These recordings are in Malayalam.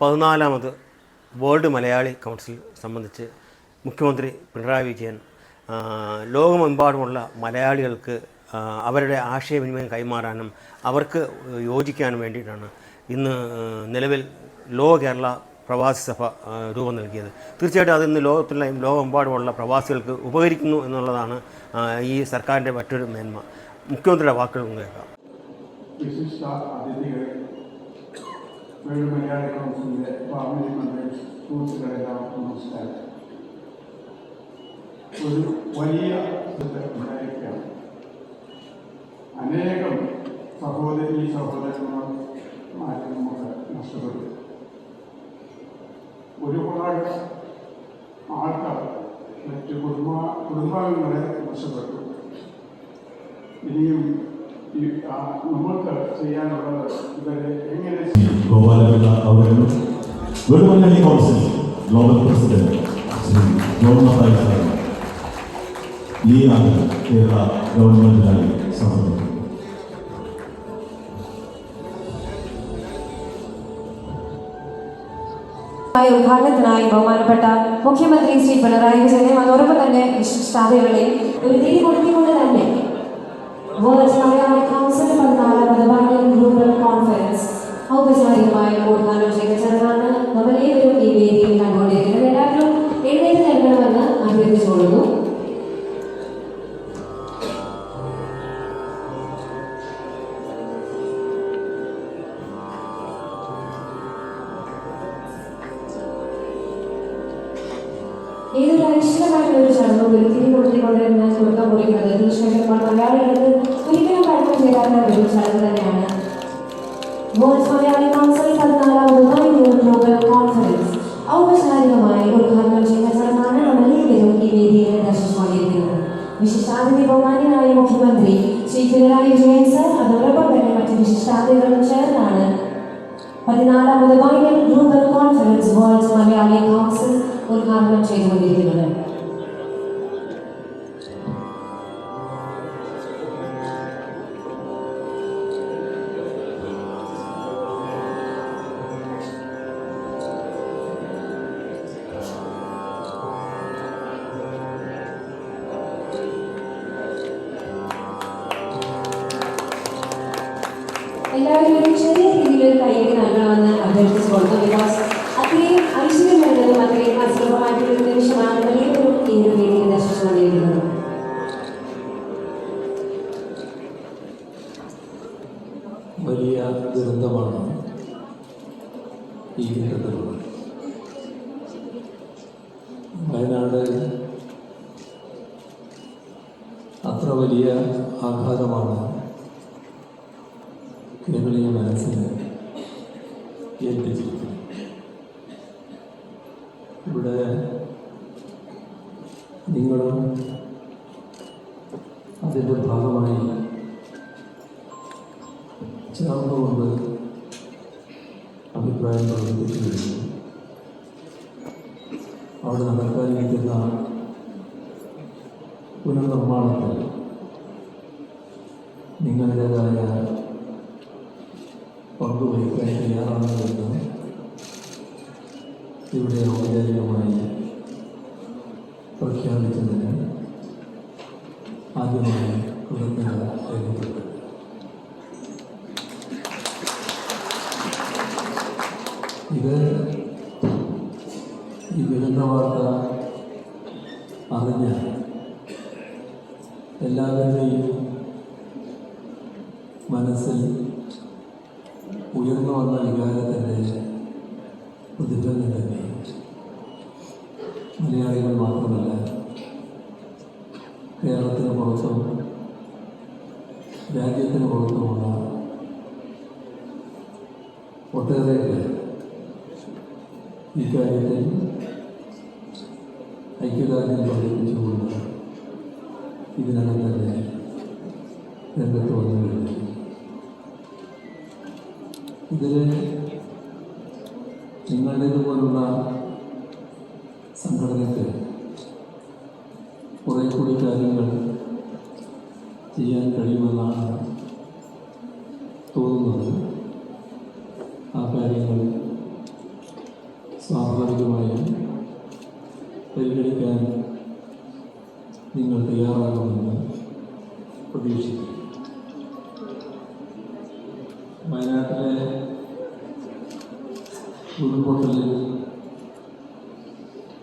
പതിനാലാമത് വേൾഡ് മലയാളി കൗൺസിൽ സംബന്ധിച്ച് മുഖ്യമന്ത്രി പിണറായി വിജയൻ ലോകമെമ്പാടുമുള്ള മലയാളികൾക്ക് അവരുടെ ആശയവിനിമയം കൈമാറാനും അവർക്ക് യോജിക്കാനും വേണ്ടിയിട്ടാണ് ഇന്ന് നിലവിൽ ലോ കേരള പ്രവാസി സഭ രൂപം നൽകിയത്. തീർച്ചയായിട്ടും അത് ഇന്ന് ലോകത്തുള്ള ലോകമെമ്പാടുമുള്ള പ്രവാസികൾക്ക് ഉപകരിക്കുന്നു എന്നുള്ളതാണ് ഈ സർക്കാരിന്റെ മറ്റൊരു മേന്മ. മുഖ്യമന്ത്രിയുടെ വാക്കുകൾ കേൾക്കാം. വേൾഡ് മലയാളി കൗൺസിലിന്റെ ഫാമിലി മെമ്പേഴ്സ് സുഹൃത്തുക്കളെല്ലാം നമസ്കാരം. ഒരു വലിയ ഉണ്ടായിരിക്കുകയാണ് അനേകം സഹോദരി സഹോദരന്മാരെ നമുക്ക് നഷ്ടപ്പെട്ടു. ഒരുപാട് ആൾക്കാർ മറ്റ് കുടുംബ കുടുംബാംഗങ്ങളെ നഷ്ടപ്പെട്ടു. ഇനിയും ഗോപാലപിള്ള അവരും വെളുമല്ലി council global president Shri John Mathai sir ഈ നാട് കേരള ഗവൺമെന്റിനായി സമർപ്പിക്കും ായ ഉദ്ഘാടനത്തിനായി ബഹുമാനപ്പെട്ട മുഖ്യമന്ത്രി ശ്രീ പിണറായി വിജയനെയും അതോടൊപ്പം തന്നെ വിശിഷ്ടാതികളെയും ഒരു തിരി കൊടുത്തിക്കൊണ്ട് തന്നെ വേൾഡ് മലയാളി കൗൺസിൽ പതിനാലാമത് വാണിയൻ ഗ്ലോബൽ കോൺഫറൻസ് ഔപചാരികമായി ഉദ്ഘാടനം ചെയ്ത വലിയ ആഘാതമാണ്. ഔപചാരികമായി പ്രഖ്യാപിച്ചതിന് ആദ്യമായി കൃതജ്ഞത രേഖപ്പെടുത്തുന്നു. ഐക്യദാർഢ്യം പ്രകടിപ്പിച്ചുകൊണ്ട്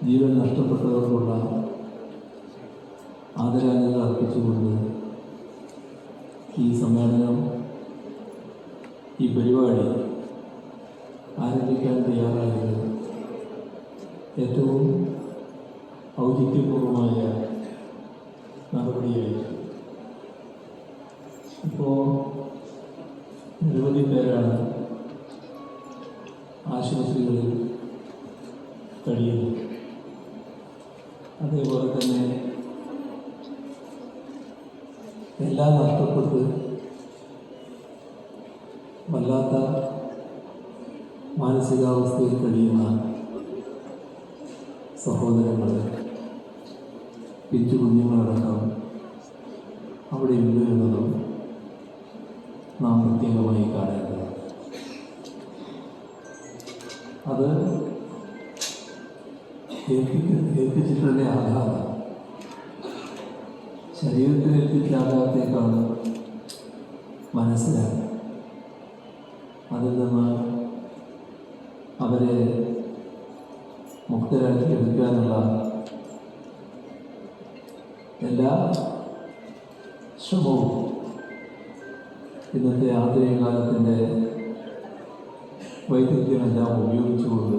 ജീവൻ നഷ്ടപ്പെട്ടവർക്കുള്ള ആദരാഞ്ജലികൾ അർപ്പിച്ചുകൊണ്ട് ഈ സമ്മേളനം ഈ പരിപാടി ആരംഭിക്കാൻ തയ്യാറായത് ഏറ്റവും ഔചിത്യപൂർവമായ നടപടിയായിരുന്നു ഇപ്പോൾ നിരവധി പേരാണ് ആശുപത്രികളിൽ കഴിയുന്നത് അതേപോലെ തന്നെ എല്ലാം നഷ്ടപ്പെട്ട് വല്ലാത്ത മാനസികാവസ്ഥയിൽ കഴിയുന്ന സഹോദരങ്ങൾ പിഞ്ചു കുഞ്ഞുങ്ങളടക്കം അവിടെ ഉണ്ട് എന്നതും നാം പ്രത്യേകമായി കാണേണ്ടതാണ്. അത് ഏൽപ്പിച്ചിട്ടുള്ള ആഘാതം. ശരീരത്തിൽ ഏൽപ്പിച്ച ആഘാതത്തേക്കാണ് മനസ്സിലാക്കുക അതിൽ നിന്ന് അവരെ മുക്തരാക്കി എടുക്കാനുള്ള എല്ലാ ശ്രമവും ഇന്നത്തെ ആധുനിക കാലത്തിന്റെ വൈദഗ്ധ്യമെല്ലാം ഉപയോഗിച്ചുകൊണ്ട്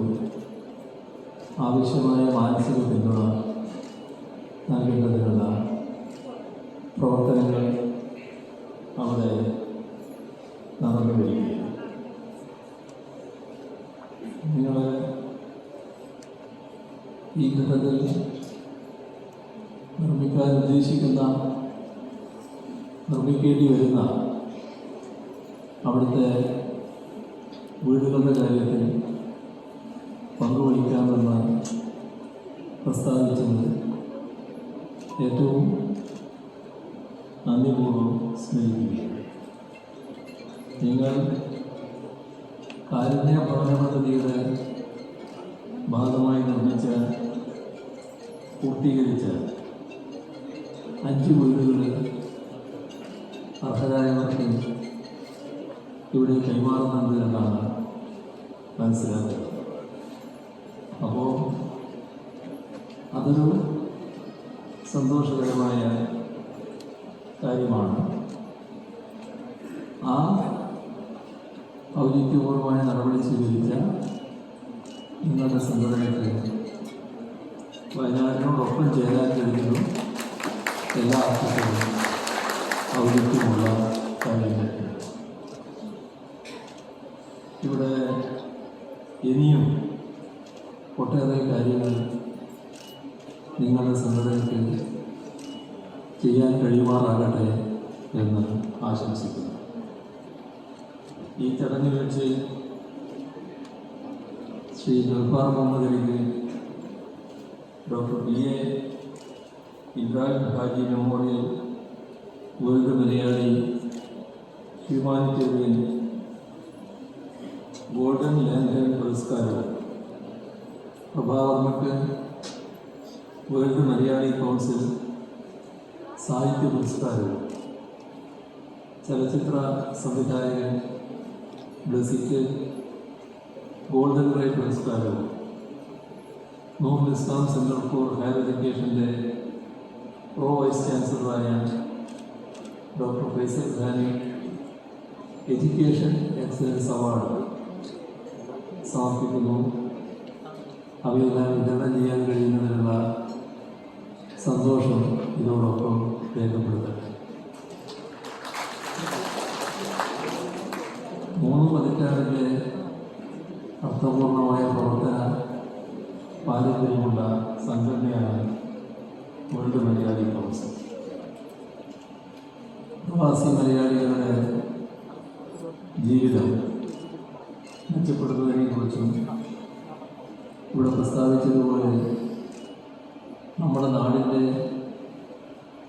ആവശ്യമായ മാനസിക പിന്തുണ പൂർത്തീകരിച്ച അഞ്ച് വീടുകളിൽ അർഹരായവർക്ക് ഇവിടെ കൈമാറുന്നുണ്ട് എന്നാണ് മനസ്സിലാക്കുന്നത് അപ്പോൾ അതൊരു സന്തോഷകരമായ കാര്യമാണ്. ആ ഔചിത്യപൂർവമായ നടപടി സ്വീകരിച്ച ഇന്നത്തെ സംഘടനയ്ക്ക് കഴിയുന്നു എല്ലാ അർത്ഥത്തിലും ഔചിത്യമുള്ള കാര്യങ്ങൾ ഇവിടെ ഇനിയും ഒട്ടേറെ കാര്യങ്ങൾ നിങ്ങളുടെ സംഘടനയ്ക്ക് ചെയ്യാൻ കഴിയുമാറാകട്ടെ എന്ന് ആശംസിക്കുന്നു. ഈ ചടങ്ങിൽ വെച്ച് Shri Gulfar Muhammad അലിക്ക് doctor P A Ibrahim Haji memorial world Malayali humanitarian golden land പുരസ്കാരം പ്രഭാവർമ്മക്ക് വേൾഡ് മലയാളി കൗൺസിൽ സാഹിത്യ പുരസ്കാരം. ചലച്ചിത്ര സംവിധായകൻ ബ്ലസിക്ക് ഗോൾഡൻ റൈ പുരസ്കാരം. Noorul Islam centre for higher എഡ്യൂക്കേഷന്റെ vice ചാൻസലറായ ഡോക്ടർ ഫൈസൽ ഖാനെ എഡ്യൂക്കേഷൻ എക്സലൻസ് അവാർഡ് സമർപ്പിക്കുന്നു അവയെല്ലാം വിതരണം ചെയ്യാൻ കഴിയുന്നതിനുള്ള സന്തോഷം ഇതോടൊപ്പം രേഖപ്പെടുത്തട്ടെ മൂന്ന് പതിറ്റാണ്ടിന്റെ അർത്ഥപൂർണമായ പ്രവർത്തന പാരമ്പര്യമുള്ള സംഘടനയാണ് വേൾഡ് മലയാളി പ്രവാസി മലയാളികളുടെ ജീവിതം മെച്ചപ്പെടുത്തുന്നതിനെക്കുറിച്ചും ഇവിടെ പ്രസ്താവിച്ചതുപോലെ നമ്മുടെ നാടിന്റെ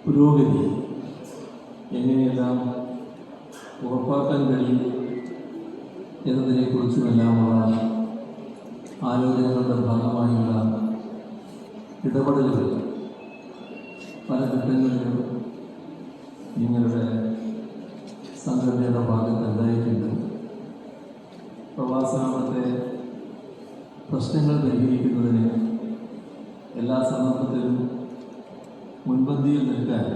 പുരോഗതി എങ്ങനെയെല്ലാം ഉറപ്പാക്കാൻ കഴിയും എന്നതിനെക്കുറിച്ചുമെല്ലാമുള്ള ആലോചനകളുടെ ഭാഗമായുള്ള ഇടപെടലുകൾ. പല ഘട്ടങ്ങളിലും നിങ്ങളുടെ സംഘടനയുടെ ഭാഗത്ത് ഉണ്ടായിട്ടുണ്ട് പ്രവാസത്തെ പ്രശ്നങ്ങൾ പരിഹരിക്കുന്നതിന് എല്ലാ സന്ദർഭത്തിലും മുൻപന്തിയിൽ നിൽക്കാൻ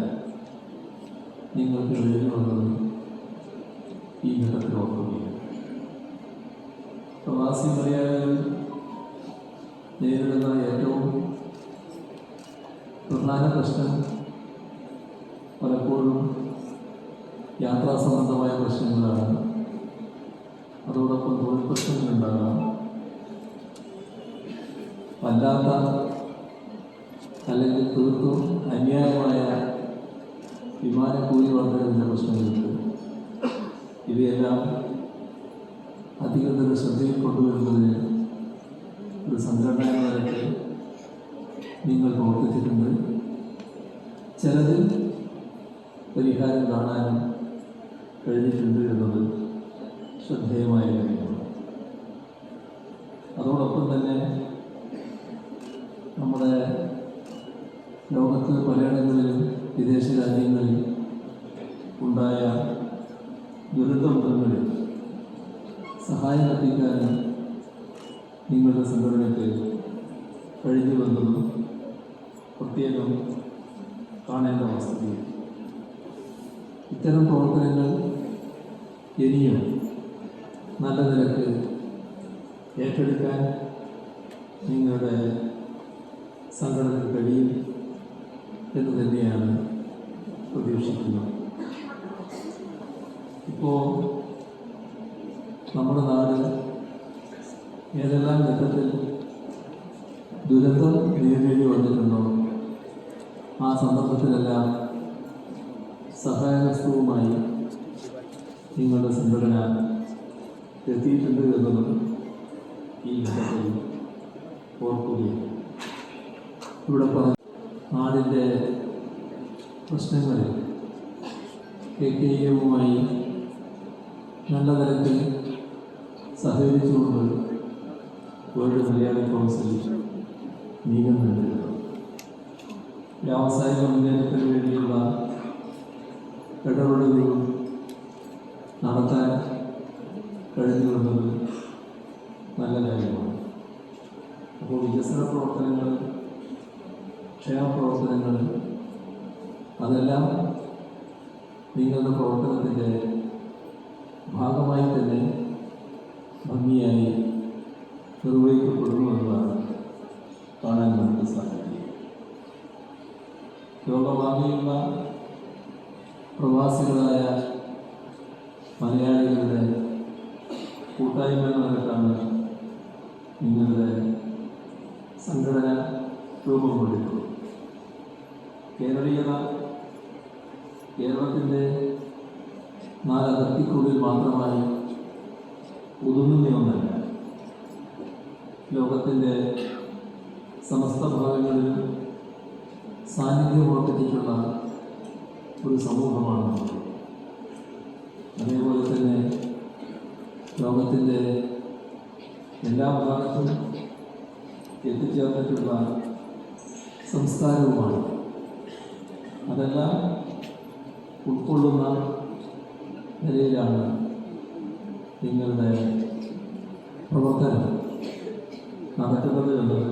നിങ്ങൾക്ക് കഴിഞ്ഞുള്ളത് ഈ ഘട്ടത്തിൽ ഓർക്കുകയാണ്. പ്രവാസി മലയാളികൾ നേരിടുന്ന ഏറ്റവും പ്രധാന പ്രശ്നം പലപ്പോഴും യാത്രാ സംബന്ധമായ പ്രശ്നങ്ങളാണ്. അതോടൊപ്പം തൊഴിൽ പ്രശ്നങ്ങളുണ്ടാകാം വല്ലാത്ത അല്ലെങ്കിൽ തീർത്തും അന്യായമായ വിമാനക്കൂലി വർദ്ധനവിന്റെ പ്രശ്നങ്ങളുണ്ട്. ഇവയെല്ലാം അധികൃതരുടെ ശ്രദ്ധയിൽ കൊണ്ടുവരുന്നതിന് ഒരു സംഘടന നിലയ്ക്ക് നിങ്ങൾ പ്രവർത്തിച്ചിട്ടുണ്ട്. ചിലതിൽ പരിഹാരം കാണാനും കഴിഞ്ഞിട്ടുണ്ട് എന്നത് ശ്രദ്ധേയമായ കാര്യമാണ്. അതോടൊപ്പം തന്നെ നമ്മുടെ ലോകത്ത് പലയിടങ്ങളിലും വിദേശ രാജ്യങ്ങളിൽ ഉണ്ടായ ദുരന്തമുഖങ്ങളിൽ സഹായം എത്തിക്കാനും നിങ്ങളുടെ സംഘടനയ്ക്ക് കഴിഞ്ഞു വന്നതും പ്രത്യേകം കാണേണ്ട വസ്തുതയാണ് ഇത്തരം പ്രവർത്തനങ്ങൾ ഇനിയും നല്ല നിലയ്ക്ക് ഏറ്റെടുക്കാൻ നിങ്ങളുടെ സംഘടനയ്ക്ക് കഴിയും എന്ന് തന്നെയാണ് പ്രതീക്ഷിക്കുന്നത്. ഇപ്പോൾ നമ്മുടെ നാട് ഏതെല്ലാം ഘട്ടത്തിൽ ദുരന്തം നേരിടേണ്ടി വന്നിട്ടുണ്ടോ? ആ സന്ദർഭത്തിലെല്ലാം സഹായഹസ്തവുമായി നിങ്ങളുടെ സംഘടന എത്തിയിട്ടുണ്ട് എന്നത് ഈ ഘട്ടത്തിൽ ഓർക്കുകയാണ്. ഇവിടെ പറഞ്ഞ നാടിന്റെ പ്രശ്നങ്ങളിൽ കെ കെ എമ്മുമായി നല്ല തരത്തിൽ സഹകരിച്ചുകൊണ്ട് വേൾഡ് മലയാളി കൗൺസിൽ നീങ്ങുന്നുണ്ട്. വ്യാവസായിക മുന്നേറ്റത്തിന് വേണ്ടിയുള്ള ഇടപെടലുകൾ നടത്താൻ കഴിഞ്ഞുള്ളത് നല്ല കാര്യമാണ്. അപ്പോൾ വികസന പ്രവർത്തനങ്ങൾ ക്ഷേമ പ്രവർത്തനങ്ങൾ അതെല്ലാം നിങ്ങളുടെ പ്രവർത്തനത്തിന്റെ ഭാഗമായി തന്നെ ഭംഗിയായി നിർവഹിക്കപ്പെടുന്നു എന്നതാണ് കാണാൻ നമുക്ക് സാധിക്കും ലോകമാകെയുള്ള പ്രവാസികളായ മലയാളികളുടെ കൂട്ടായ്മ എന്ന നിലക്കാണ് നിങ്ങളുടെ സംഘടന രൂപം കൊണ്ടിട്ടുള്ളത്. കേരളീയത കേരളത്തിന്റെ നാല് അതിർത്തിക്കുള്ളിൽ മാത്രമായി ഒതുങ്ങുന്ന ഒന്നല്ല. ലോകത്തിന്റെ സമസ്ത ഭാഗങ്ങളിലും സാന്നിധ്യം ഉറപ്പിച്ചിട്ടുള്ള ഒരു സമൂഹമാണ്. അതേപോലെ തന്നെ ലോകത്തിന്റെ എല്ലാ ഭാഗത്തും എത്തിച്ചേർന്നിട്ടുള്ള സംസ്കാരവുമാണ് അതെല്ലാം ഉൾക്കൊള്ളുന്ന നിലയിലാണ് നിങ്ങളുടെ പ്രവർത്തനം നടക്കുന്നത് എന്നത്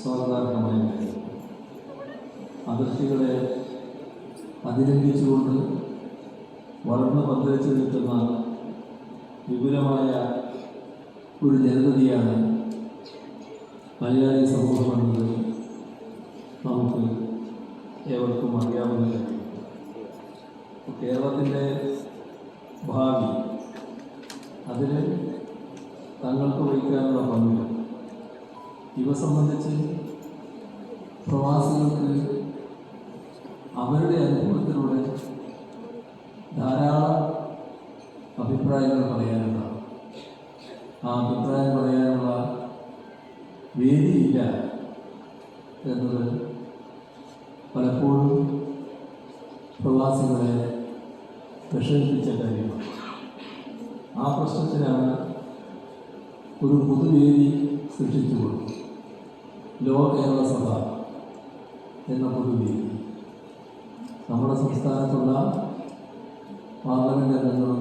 സ്വാഗതാർഹമായ അതിർത്തികളെ അതിലംഘിച്ചുകൊണ്ട് വളർന്നു പന്തലിച്ചു നിൽക്കുന്ന വിപുലമായ ഒരു ജനതയാണ് മലയാളി സമൂഹം എന്നത് നമുക്ക് ഏവർക്കും അറിയാവുന്ന കേരളത്തിന്റെ ഭാവി അതിന് തങ്ങൾക്ക് വഹിക്കാനുള്ള പങ്ക് ഇവ സംബന്ധിച്ച് പ്രവാസികൾക്ക് അവരുടെ അനുഭവത്തിലൂടെ ധാരാളം അഭിപ്രായങ്ങൾ പറയാനുണ്ടാവും ആ അഭിപ്രായം പറയാനുള്ള വേദിയില്ല എന്നത് പലപ്പോഴും പ്രവാസികളെ വിഷമിപ്പിച്ച കാര്യമാണ് ആ പ്രശ്നത്തിനാണ് ഒരു പൊതുവേദി സൃഷ്ടിച്ചുകൊണ്ട് ലോക കേരള സഭ എന്ന പൊതുവേദി നമ്മുടെ പാർലമെന്റ് അംഗങ്ങളും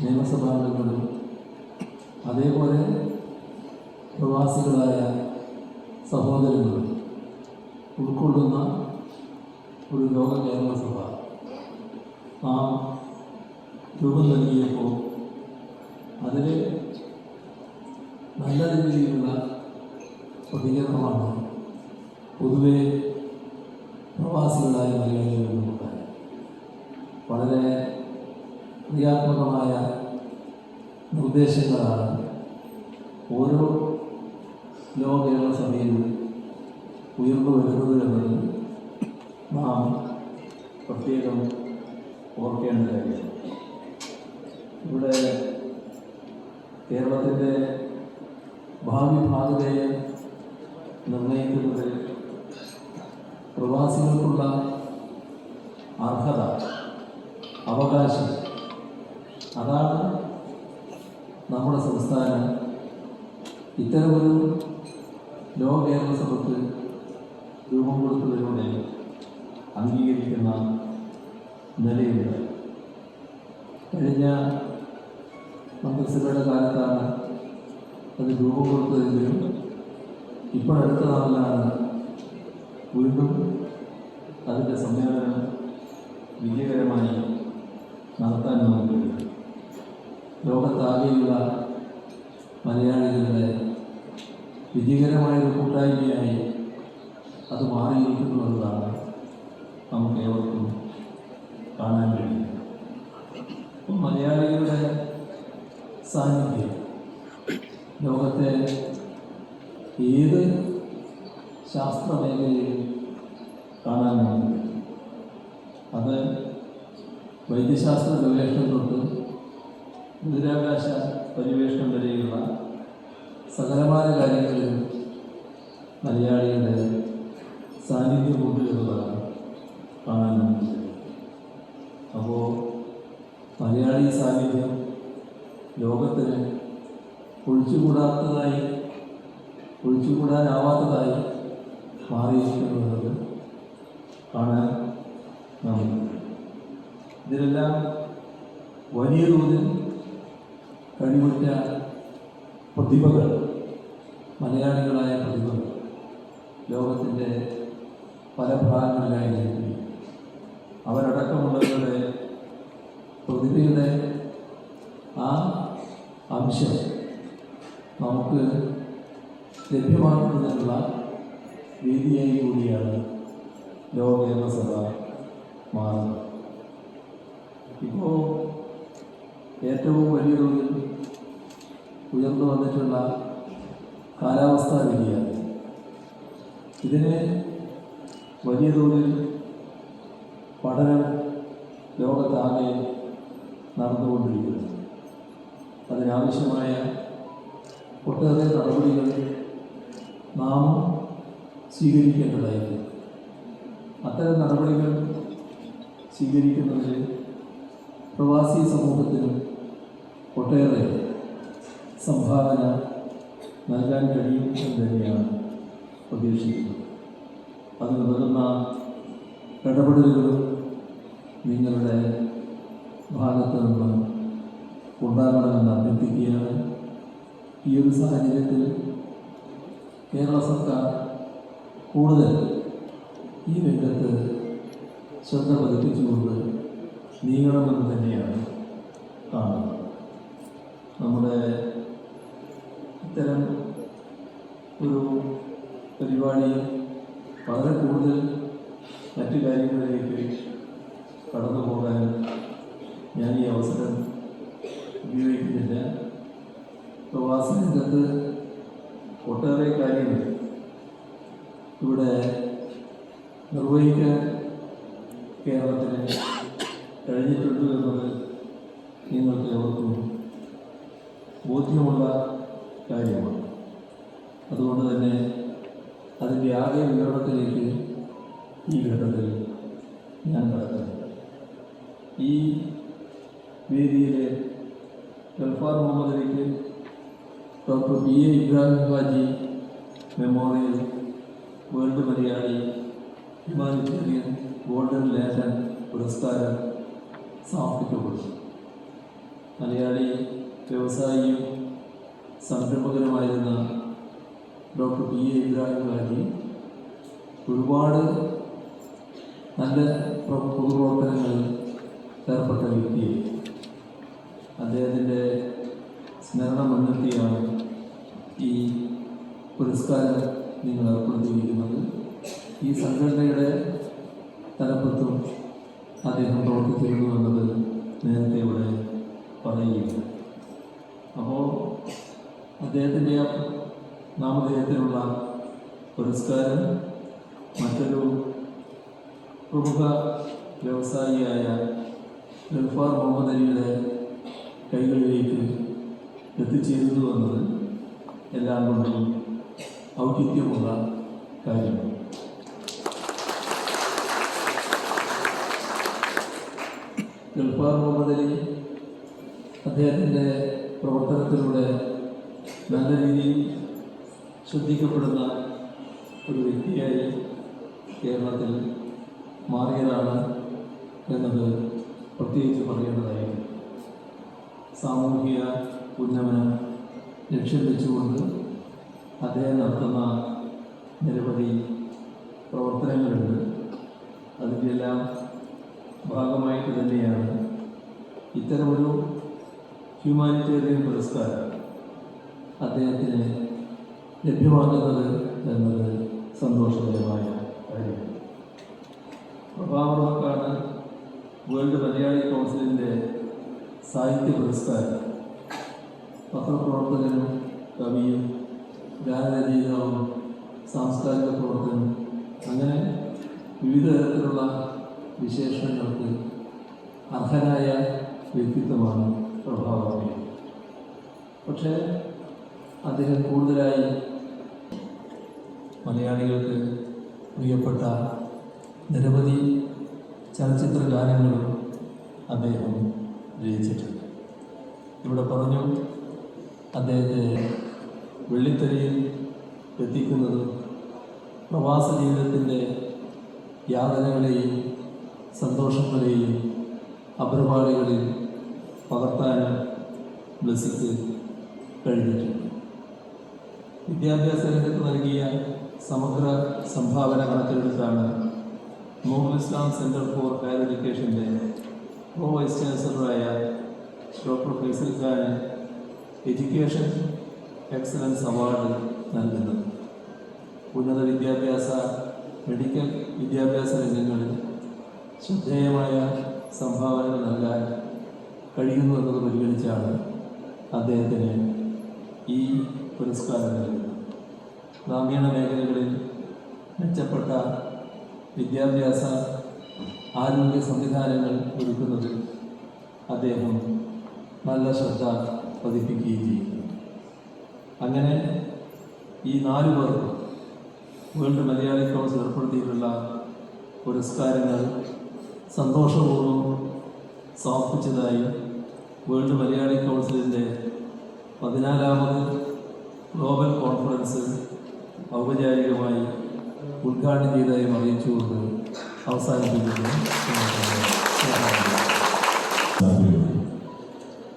നിയമസഭാ അംഗങ്ങളും അതേപോലെ പ്രവാസികളായ സഹോദരങ്ങളും ഉൾക്കൊള്ളുന്ന ഒരു ലോക കേരള സഭ. നാം രൂപം നൽകിയപ്പോൾ അതിൽ നല്ല രീതിയിലുള്ള പ്രതികരണമാണ് പൊതുവെ പ്രവാസികളായ മലയാളികളിൽ നിന്നുണ്ടായത് വളരെ ക്രിയാത്മകമായ നിർദ്ദേശങ്ങളാണ് ഓരോ ലോക കേരള സഭയിൽ ഉയർന്നു വരുന്നത് എന്നത് നാം പ്രത്യേകം ഓർക്കേണ്ട കാര്യമാണ്. ഇവിടെ കേരളത്തിന്റെ ഭാവി ഭാഗതയെ നിർണയിക്കുന്നത് പ്രവാസികൾക്കുള്ള അർഹത അവകാശം. അതാണ് നമ്മുടെ സംസ്ഥാനം. ഇത്തരമൊരു ലോ കേരള സഭയ്ക്ക് രൂപം കൊടുത്തതിലൂടെ അംഗീകരിക്കുന്ന നിലയുണ്ട്. കഴിഞ്ഞ മന്ത്രിസഭയുടെ കാലത്താണ് അത് രൂപം കൊടുത്തതെങ്കിലും ഇപ്പോഴടുത്ത നാളിലാണ് വീണ്ടും അതിന്റെ സമ്മേളനം വിജയകരമായി നടത്താൻ നമുക്ക് ലോകത്താകെയുള്ള മലയാളികളുടെ വിജയകരമായൊരു കൂട്ടായ്മയായി അത് മാറിയിരിക്കുന്നു എന്നതാണ് നമുക്ക് ഏവർക്കും കാണാൻ കഴിയുന്നത്. അപ്പം മലയാളികളുടെ സാന്നിധ്യം ലോകത്തെ ഏത് ശാസ്ത്ര മേഖലയിലും കാണാൻ കഴിയും അത് വൈദ്യശാസ്ത്ര ഗവേഷണം തൊട്ട് ബഹിരാകാശ പരിവേഷണം വരെയുള്ള സകലമായ കാര്യങ്ങളിലും മലയാളിയുടെ സാന്നിധ്യം ഉണ്ട് എന്നതാണ് കാണാൻ നമുക്ക് അപ്പോൾ മലയാളി സാന്നിധ്യം ലോകത്തിന് ഒഴിച്ചുകൂടാത്തതായി ഒഴിച്ചുകൂടാനാവാത്തതായി മാറിയിരിക്കുന്നു എന്നത് കാണാൻ നമുക്ക് കഴിയും. ഇതിലെല്ലാം വലിയ തോതിൽ കഴിവുറ്റ പ്രതിഭകൾ മലയാളികളായ പ്രതിഭകൾ ലോകത്തിന്റെ പല ഭാഗങ്ങളിലായിരിക്കും അവരടക്കമുള്ളവരുടെ പ്രതിഭയുടെ ആ അംശം നമുക്ക് ലഭ്യമാക്കുന്നതിനുള്ള വേദിയായി കൂടിയാണ് ലോക കേരള സഭ മാറുന്നത് ഇപ്പോൾ ഏറ്റവും വലിയ തോതിൽ ഉയർന്നു വന്നിട്ടുള്ള കാലാവസ്ഥാ വ്യതിയാനം. ഇതിന് വലിയ തോതിൽ പഠനം ലോകത്താകെ നടന്നുകൊണ്ടിരിക്കുന്നു അതിനാവശ്യമായ ഒട്ടേറെ നടപടികൾ നാം സ്വീകരിക്കേണ്ടതായിരുന്നു അത്തരം നടപടികൾ സ്വീകരിക്കുന്നതിൽ പ്രവാസി സമൂഹത്തിന് ഒട്ടേറെ സംഭാവന നൽകാൻ കഴിയും എന്ന് തന്നെയാണ് പ്രതീക്ഷിക്കുന്നത്. അതിന് ഉതകുന്ന ഇടപെടലുകളും നിങ്ങളുടെ ഭാഗത്ത് നിന്ന് ഉണ്ടാകണമെന്ന് അഭ്യർത്ഥിക്കുകയാണ്. ഈ ഒരു സാഹചര്യത്തിൽ കേരള സർക്കാർ കൂടുതൽ ഈ രംഗത്ത് ശ്രദ്ധ പതിപ്പിച്ചുകൊണ്ട് നീങ്ങണമെന്ന് തന്നെയാണ് കാണുന്നത്. നമ്മുടെ ഇത്തരം ഒരു പരിപാടി വളരെ കൂടുതൽ മറ്റു കാര്യങ്ങളിലേക്ക് കടന്നു പോകാൻ ഞാൻ ഈ അവസരം ഉപയോഗിക്കുന്നില്ല. പ്രവാസ രംഗത്ത് ഒട്ടേറെ കാര്യങ്ങൾ ഇവിടെ നിർവഹിക്കാൻ കേരളത്തിന് കഴിഞ്ഞിട്ടുണ്ട് എന്നത് നിങ്ങൾക്ക് ഏവർക്കും ബോധ്യമുള്ള കാര്യമാണ് അതുകൊണ്ട് തന്നെ അതിന്റെ ആകെ വിവരണത്തിലേക്ക് ഈ ഘട്ടത്തിൽ ഞാൻ കടക്കുന്നു ഈ വേദിയിലെ Gulfar Muhammad അലിക്ക് doctor P A Ibrahim Haji memorial world Malayali humanitarian golden ലേഖൻ പുരസ്കാരം സമർപ്പിക്കപ്പെട്ടു മലയാളി വ്യവസായിയും സംരംഭകനുമായിരുന്ന doctor P A Ibrahim Haji ഒരുപാട് നല്ല പ്ര- പൊതുപ്രവർത്തനങ്ങളിൽ ഏർപ്പെട്ട വ്യക്തിയെ അദ്ദേഹത്തിന്റെ സ്മരണ മുൻനിർത്തിയാണ് ഈ പുരസ്കാരം നിങ്ങൾ ഏർപ്പെടുത്തിയിരിക്കുന്നത് ഈ സംഘടനയുടെ തലപ്പത്തും അദ്ദേഹം പ്രവർത്തിച്ചിരുന്നു എന്നത് നേരത്തെ ഇവിടെ പറയുകയാണ് അപ്പോൾ അദ്ദേഹത്തിന്റെ നാമധേയത്തിലുള്ള പുരസ്കാരം മറ്റൊരു പ്രമുഖ വ്യവസായിയായ ഗൾഫാർ മുഹമ്മദ് അലിയുടെ കൈകളിലേക്ക് എത്തിച്ചേരുന്നു എന്നത് എല്ലാം കൊണ്ടും ഔചിത്യമുള്ള കാര്യമാണ് ഗൾഫാർ മുഹമ്മദ് അദ്ദേഹത്തിന്റെ പ്രവർത്തനത്തിലൂടെ നല്ല രീതിയിൽ ശ്രദ്ധിക്കപ്പെടുന്ന ഒരു വ്യക്തിയായി കേരളത്തിൽ മാറിയതാണ് എന്നത് പ്രത്യേകിച്ച് പറയേണ്ടതായിരുന്നു സാമൂഹിക ഉന്നമനം ലക്ഷ്യം വെച്ചുകൊണ്ട് അദ്ദേഹം നടത്തുന്ന നിരവധി പ്രവർത്തനങ്ങളുണ്ട്. അതിന്റെയെല്ലാം ഭാഗമായിട്ട് തന്നെയാണ് ഇത്തരമൊരു ഹ്യൂമാനിറ്റേറിയൻ പുരസ്കാരം അദ്ദേഹത്തിന് ലഭ്യമാകുന്നത് എന്നത് സന്തോഷകരമായ കാര്യമാണ് പ്രഭാവർക്കാണ് വേൾഡ് മലയാളി കൗൺസിലിന്റെ സാഹിത്യ പുരസ്കാരം പത്രപ്രവർത്തകനും കവിയും ഗാനരചയിതാവും സാംസ്കാരിക പ്രവർത്തനം അങ്ങനെ വിവിധ തരത്തിലുള്ള വിശേഷങ്ങൾക്ക് അർഹനായ വ്യക്തിത്വമാണ് പ്രഭാവമേ പക്ഷേ അദ്ദേഹം കൂടുതലായി മലയാളികൾക്ക് പ്രിയപ്പെട്ട നിരവധി ചലച്ചിത്ര ഗാനങ്ങളും അദ്ദേഹം രചിച്ചിട്ടുണ്ട്. ഇവിടെ പറഞ്ഞു അദ്ദേഹത്തെ വെള്ളിത്തെരയിൽ എത്തിക്കുന്നതും പ്രവാസ ജീവിതത്തിന്റെ യാതനകളെയും സന്തോഷങ്ങളെയും അപരിപാടികളിൽ പകർത്താനും ബ്ലസിക്ക് കഴിഞ്ഞിട്ടുണ്ട്. വിദ്യാഭ്യാസ രംഗത്ത് നൽകിയ സമഗ്ര സംഭാവന കണക്കിലെടുത്താണ് Noorul Islam centre for higher എഡ്യൂക്കേഷന്റെ pro vice ചാൻസലറായ ഡോക്ടർ ഫൈസൽ ഖാന് എഡ്യൂക്കേഷൻ എക്സലൻസ് അവാർഡ് നൽകുന്നത് ഉന്നത വിദ്യാഭ്യാസ മെഡിക്കൽ വിദ്യാഭ്യാസ രംഗങ്ങളിൽ ശ്രദ്ധേയമായ സംഭാവനകൾ നൽകാൻ കഴിയുന്നു എന്നത് പരിഗണിച്ചാണ് അദ്ദേഹത്തിന് ഈ പുരസ്കാരം നൽകുന്നത്. ഗ്രാമീണ മേഖലകളിൽ മെച്ചപ്പെട്ട വിദ്യാഭ്യാസ ആരോഗ്യ സംവിധാനങ്ങൾ ഒരുക്കുന്നതിൽ അദ്ദേഹം നല്ല ശ്രദ്ധ പതിപ്പിക്കുകയും ചെയ്യുന്നു അങ്ങനെ ഈ നാല് പേർ വേൾഡ് മലയാളി കൗൺസിൽ ഏർപ്പെടുത്തിയിട്ടുള്ള പുരസ്കാരങ്ങൾ സന്തോഷപൂർവം സമർപ്പിച്ചതായി വേൾഡ് മലയാളി കൗൺസിലിന്റെ പതിനാലാമത് ഗ്ലോബൽ കോൺഫറൻസ് ഔപചാരികമായി ഉദ്ഘാടനം ചെയ്തതായും അറിയിച്ചുകൊണ്ട് അവസാനിപ്പിക്കുന്നു.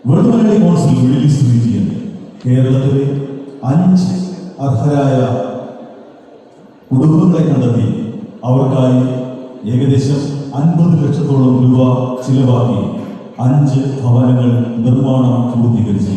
മലയാളി കൗൺസിൽ റിലീസ് റീജിയൻ കേരളത്തിലെ അഞ്ച് അർഹരായ കുടുംബങ്ങളെ കണ്ടെത്തി അവർക്കായി ഏകദേശം അൻപത് ലക്ഷത്തോളം രൂപ ചിലവാക്കി അഞ്ച് ഭവനങ്ങൾ നിർമ്മാണം പൂർത്തീകരിച്ചു.